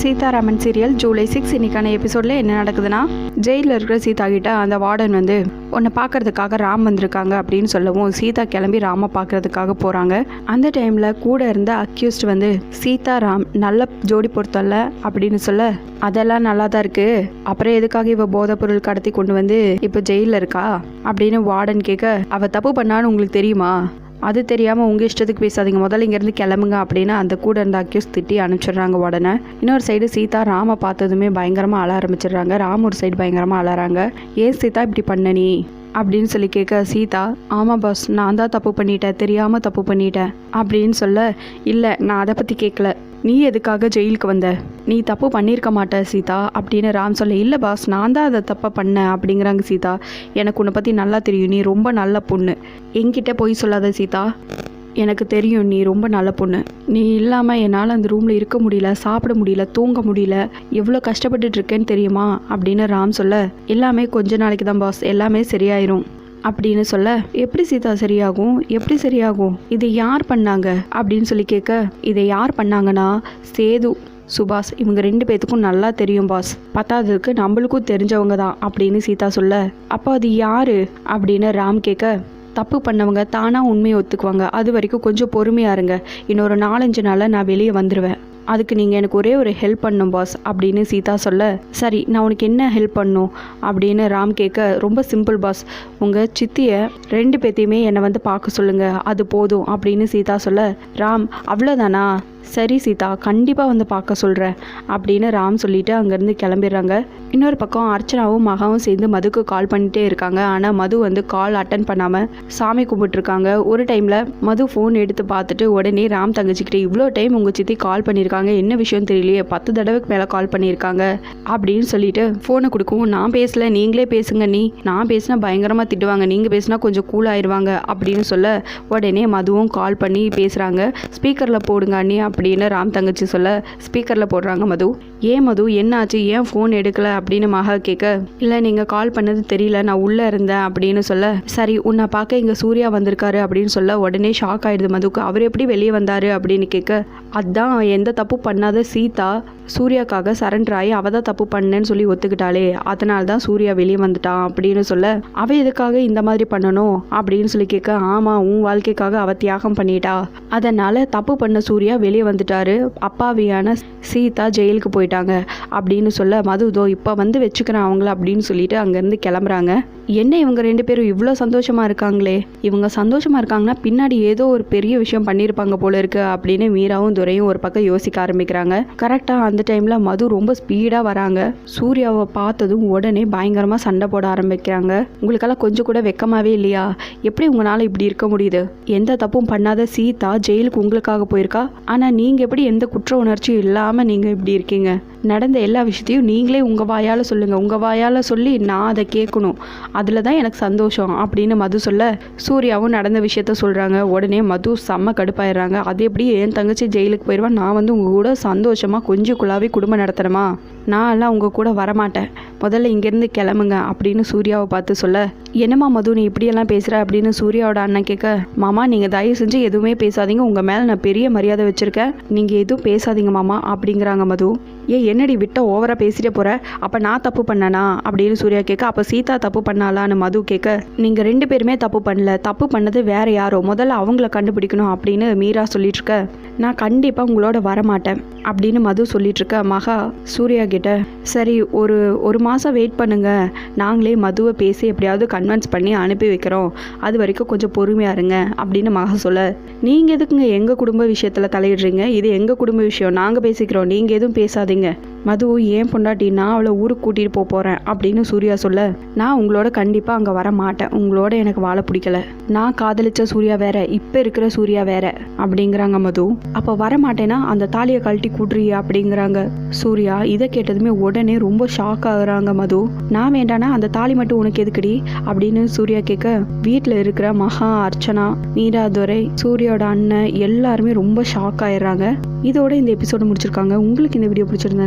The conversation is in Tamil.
சீதாராமன் சீரியல் ஜூலை சிக்ஸ் இன்னைக்கான எபிசோட்ல என்ன நடக்குதுன்னா ஜெயிலில் இருக்கிற சீதா கிட்ட அந்த வார்டன் வந்து உன்னை பார்க்கறதுக்காக ராம் வந்திருக்காங்க அப்படின்னு சொல்லவும் சீதா கிளம்பி ராம பார்க்கறதுக்காக போகிறாங்க அந்த டைமில் கூட இருந்த அக்யூஸ்ட் வந்து சீதா ராம் நல்ல ஜோடி பொருத்தல்ல அப்படின்னு சொல்ல அதெல்லாம் நல்லா தான் இருக்கு. அப்புறம் எதுக்காக இவ போதைப் பொருள் கடத்தி கொண்டு வந்து இப்போ ஜெயிலில் இருக்கா? அப்படின்னு வார்டன் கேட்க அவ தப்பு பண்ணான்னு உங்களுக்கு தெரியுமா? அது தெரியாமல் உங்கள் இஷ்டத்துக்கு பேசாதீங்க. முதல்ல இங்கேருந்து கிளம்புங்க அப்படின்னு அந்த கூட இருந்த அக்யூஸ் திட்டி அனுப்பிச்சிடுறாங்க உடனே. இன்னொரு சைடு சீதா ராம பார்த்ததுமே பயங்கரமாக அழ ஆரம்பிச்சிடுறாங்க. ராம் ஒரு சைடு பயங்கரமாக அழறாங்க. ஏன் சீதா இப்படி பண்ண நீ? அப்படின்னு சொல்லி கேட்க சீதா ஆமாம் பாஸ் நான் தான் தப்பு பண்ணிட்டேன். தெரியாமல் தப்பு பண்ணிட்டேன். அப்படின்னு சொல்ல இல்லை நான் அதை பற்றி கேட்கல நீ எதுக்காக ஜெயிலுக்கு வந்த? நீ தப்பு பண்ணியிருக்க மாட்ட சீதா. அப்படின்னு ராம் சொல்ல இல்லை பாஸ் நான் தான் அதை தப்பை பண்ணேன். அப்படிங்கிறாங்க சீதா. எனக்கு உன்னை பற்றி நல்லா தெரியும். நீ ரொம்ப நல்ல பொண்ணு. என்கிட்ட போய் சொல்லாத சீதா. எனக்கு தெரியும் நீ ரொம்ப நல்ல பொண்ணு. நீ இல்லாமல் என்னால் அந்த ரூமில் இருக்க முடியல சாப்பிட முடியல தூங்க முடியல. எவ்வளோ கஷ்டப்பட்டுட்டு இருக்கேன்னு தெரியுமா? அப்படின்னு ராம் சொல்ல எல்லாமே கொஞ்ச நாளைக்கு தான் பாஸ் எல்லாமே சரியாயிரும். அப்படின்னு சொல்ல எப்படி சீதா சரியாகும்? எப்படி சரியாகும்? இது யார் பண்ணாங்க? அப்படின்னு சொல்லி கேட்க இதை யார் பண்ணாங்கன்னா சேது சுபாஷ். இவங்க ரெண்டு பேத்துக்கும் நல்லா தெரியும் பாஸ் பத்தாததுக்கு நம்மளுக்கும் தெரிஞ்சவங்க தான் அப்படின்னு சீதா சொல்ல அப்போ அது யாரு? அப்படின்னு ராம் கேட்க தப்பு பண்ணவங்க தானாக உண்மையை ஒத்துக்குவாங்க. அது வரைக்கும் கொஞ்சம் பொறுமையாக இருங்க. இன்னொரு நாலஞ்சு நாளில் நான் வெளியே வந்துடுவேன் அதுக்கு நீங்கள் எனக்கு ஒரே ஒரு ஹெல்ப் பண்ணும் பாஸ் அப்படின்னு சீதா சொல்ல சரி நான் உனக்கு என்ன ஹெல்ப் பண்ணும்? அப்படின்னு ராம் கேட்க ரொம்ப சிம்பிள் பாஸ் உங்கள் சித்தியை ரெண்டு பேத்தையுமே என்னை வந்து பார்க்க சொல்லுங்கள் அது போதும் அப்படின்னு சீதா சொல்ல ராம் அவ்வளோதானா சரி சீதா கண்டிப்பாக வந்து பார்க்க சொல்கிறேன் அப்படின்னு ராம் சொல்லிட்டு அங்கேருந்து கிளம்பிடுறாங்க. இன்னொரு பக்கம் அர்ச்சனாவும் மகாவும் சேர்ந்து மதுக்கு கால் பண்ணிகிட்டே இருக்காங்க. ஆனால் மது வந்து கால் அட்டன் பண்ணாமல் சாமி கும்பிட்டுருக்காங்க. ஒரு டைமில் மது ஃபோன் எடுத்து பார்த்துட்டு உடனே ராம் தங்கச்சிக்கிட்ட இவ்வளோ டைம் உங்கள் சித்தி கால் பண்ணியிருக்காங்க. என்ன விஷயம் தெரியலையே. பத்து தடவைக்கு மேலே கால் பண்ணியிருக்காங்க. அப்படின்னு சொல்லிட்டு ஃபோனை கொடுக்கவும் நான் பேசல. நீங்களே பேசுங்க நீ. நான் பேசினா பயங்கரமாக திட்டுவாங்க. நீங்கள் பேசினா கொஞ்சம் கூல் ஆயிடுவாங்க. அப்படின்னு சொல்ல உடனே மதுவும் கால் பண்ணி பேசுகிறாங்க ஸ்பீக்கரில் போடுங்க அண்ணி. அப்படின்னு ராம் தங்கச்சி சொல்ல ஸ்பீக்கரில் போடுறாங்க மது. ஏன் மது என்னாச்சு? ஏன் ஃபோன் எடுக்கலை? அப்படின்னு மகா கேட்க இல்லை நீங்கள் கால் பண்ணது தெரியல. நான் உள்ளே இருந்தேன் அப்படின்னு சொல்ல சரி உன்னை பார்க்க இங்கே சூர்யா வந்திருக்காரு அப்படின்னு சொல்ல உடனே ஷாக் ஆயிடுது மதுக்கு. அவர் எப்படி வெளியே வந்தார்? அப்படின்னு கேட்க அதான் எந்த தப்பு பண்ணாத சீதா. சூர்யாக்காக சரண்டர் ஆகி அவ தான் தப்பு பண்ணேன்னு சொல்லி ஒத்துக்கிட்டாளே அதனால தான் சூர்யா வெளியே வந்துட்டான் அப்படின்னு சொல்ல அவ எதுக்காக இந்த மாதிரி பண்ணணும் அப்படின்னு சொல்லி கேட்க ஆமாம் உன் வாழ்க்கைக்காக அவ தியாகம் பண்ணிட்டா. அதனால தப்பு பண்ண சூர்யா வெளியே வந்துட்டாரு. அப்பாவியான சீதா ஜெயிலுக்கு போயிட்டாங்க அப்படின்னு சொல்ல மதுதோ இப்போ வந்து வச்சுக்கிறேன் அவங்கள அப்படின்னு சொல்லிட்டு அங்கேருந்து கிளம்புறாங்க. என்ன இவங்க ரெண்டு பேரும் இவ்வளோ சந்தோஷமா இருக்காங்களே? இவங்க சந்தோஷமா இருக்காங்கன்னா பின்னாடி ஏதோ ஒரு பெரிய விஷயம் பண்ணியிருப்பாங்க போல இருக்கு அப்படின்னு மீராவும் துரையும் ஒரு பக்கம் யோசிக்க ஆரம்பிக்கிறாங்க. கரெக்டாக அந்த அந்த டைமில் மது ரொம்ப ஸ்பீடாக வராங்க. சூர்யாவை பார்த்ததும் உடனே பயங்கரமாக சண்டை போட ஆரம்பிக்கிறாங்க. உங்களுக்கெல்லாம் கொஞ்சம் கூட வெக்கமாகவே இல்லையா? எப்படி உங்களால் இப்படி இருக்க முடியுது? எந்த தப்பும் பண்ணாத சீதா ஜெயிலுக்கு உங்களுக்காக போயிருக்கா? ஆனால் நீங்கள் எப்படி எந்த குற்ற உணர்ச்சியும் இல்லாமல் நீங்கள் இப்படி இருக்கீங்க? நடந்த எல்லா விஷயத்தையும் நீங்களே உங்கள் வாயால் சொல்லுங்கள் உங்கள் வாயால் சொல்லி நான் அதை கேட்கணும். அதில் தான் எனக்கு சந்தோஷம் அப்படின்னு மது சொல்ல சூர்யாவும் நடந்த விஷயத்த சொல்கிறாங்க உடனே மது செம்ம கடுப்பாயிடுறாங்க. அது எப்படி என் தங்கச்சி ஜெயிலுக்கு போயிடுவா நான் வந்து உங்கள் கூட சந்தோஷமாக கொஞ்சம் குழாவி குடும்பம் நடத்தணுமா? நான் எல்லாம் உங்கள் கூட வரமாட்டேன். முதல்ல இங்கேருந்து கிளம்புங்க அப்படின்னு சூர்யாவை பார்த்து சொல்ல என்னம்மா மது நீ இப்படியெல்லாம் பேசுகிற அப்படின்னு சூர்யாவோட அண்ணன் கேட்க மாமா நீங்கள் தயவு செஞ்சு எதுவுமே பேசாதீங்க. உங்கள் மேலே நான் பெரிய மரியாதை வச்சுருக்கேன் நீங்கள் எதுவும் பேசாதீங்க மாமா அப்படிங்கிறாங்க மது. ஏ என்னடி விட்ட ஓவராக பேசிட்டே போகிற அப்போ நான் தப்பு பண்ணனா? அப்படின்னு சூர்யா கேட்க அப்போ சீதா தப்பு பண்ணாலான்னு மது கேட்க நீங்கள் ரெண்டு பேருமே தப்பு பண்ணல. தப்பு பண்ணது வேற யாரோ. முதல்ல அவங்கள கண்டுபிடிக்கணும் அப்படின்னு மீரா சொல்லிட்டு இருக்க நான் கண்டிப்பாக உங்களோட வரமாட்டேன் அப்படின்னு மது சொல்லிட்டு இருக்க மகா சூர்யா கிட்ட சரி ஒரு ஒரு மாதம் வெயிட் பண்ணுங்க. நாங்களே மதுவை பேசி எப்படியாவது கன்வின்ஸ் பண்ணி அனுப்பி வைக்கிறோம். அது வரைக்கும் கொஞ்சம் பொறுமையாக இருங்க அப்படின்னு மகா சொல்ல நீங்கள் எதுக்குங்க எங்கள் குடும்ப விஷயத்தில் தலையிடுறீங்க? இது எங்கள் குடும்ப விஷயம்? நாங்கள் பேசிக்கிறோம். நீங்கள் எதுவும் பேசாதீங்க. மது ஏன் பொண்டாட்டி நான் அவளை ஊருக்கு கூட்டிகிட்டு போக போகிறேன் அப்படின்னு சூர்யா சொல்ல நான் உங்களோட கண்டிப்பாக அங்கே வர மாட்டேன். உங்களோட எனக்கு வாழ பிடிக்கல. நான் காதலிச்ச சூர்யா வேற இப்போ இருக்கிற சூர்யா வேற அப்படிங்கிறாங்க மது. அப்போ வர மாட்டேன்னா அந்த தாலியை கழட்டி கூட்டுறிய அப்படிங்கிறாங்க சூர்யா. இதை கேட்டதுமே உடனே ரொம்ப ஷாக் ஆகுறாங்க மது. நான் வேண்டானா அந்த தாலி மட்டும் உனக்கு எதுக்குடி? அப்படின்னு சூர்யா கேட்க வீட்டில் இருக்கிற மகா அர்ச்சனா நீராதுரை சூர்யாவோட அண்ணன் எல்லாருமே ரொம்ப ஷாக் ஆயிடுறாங்க. இதோட இந்த எபிசோடு முடிச்சிருக்காங்க. உங்களுக்கு இந்த வீடியோ பிடிச்சிருந்தா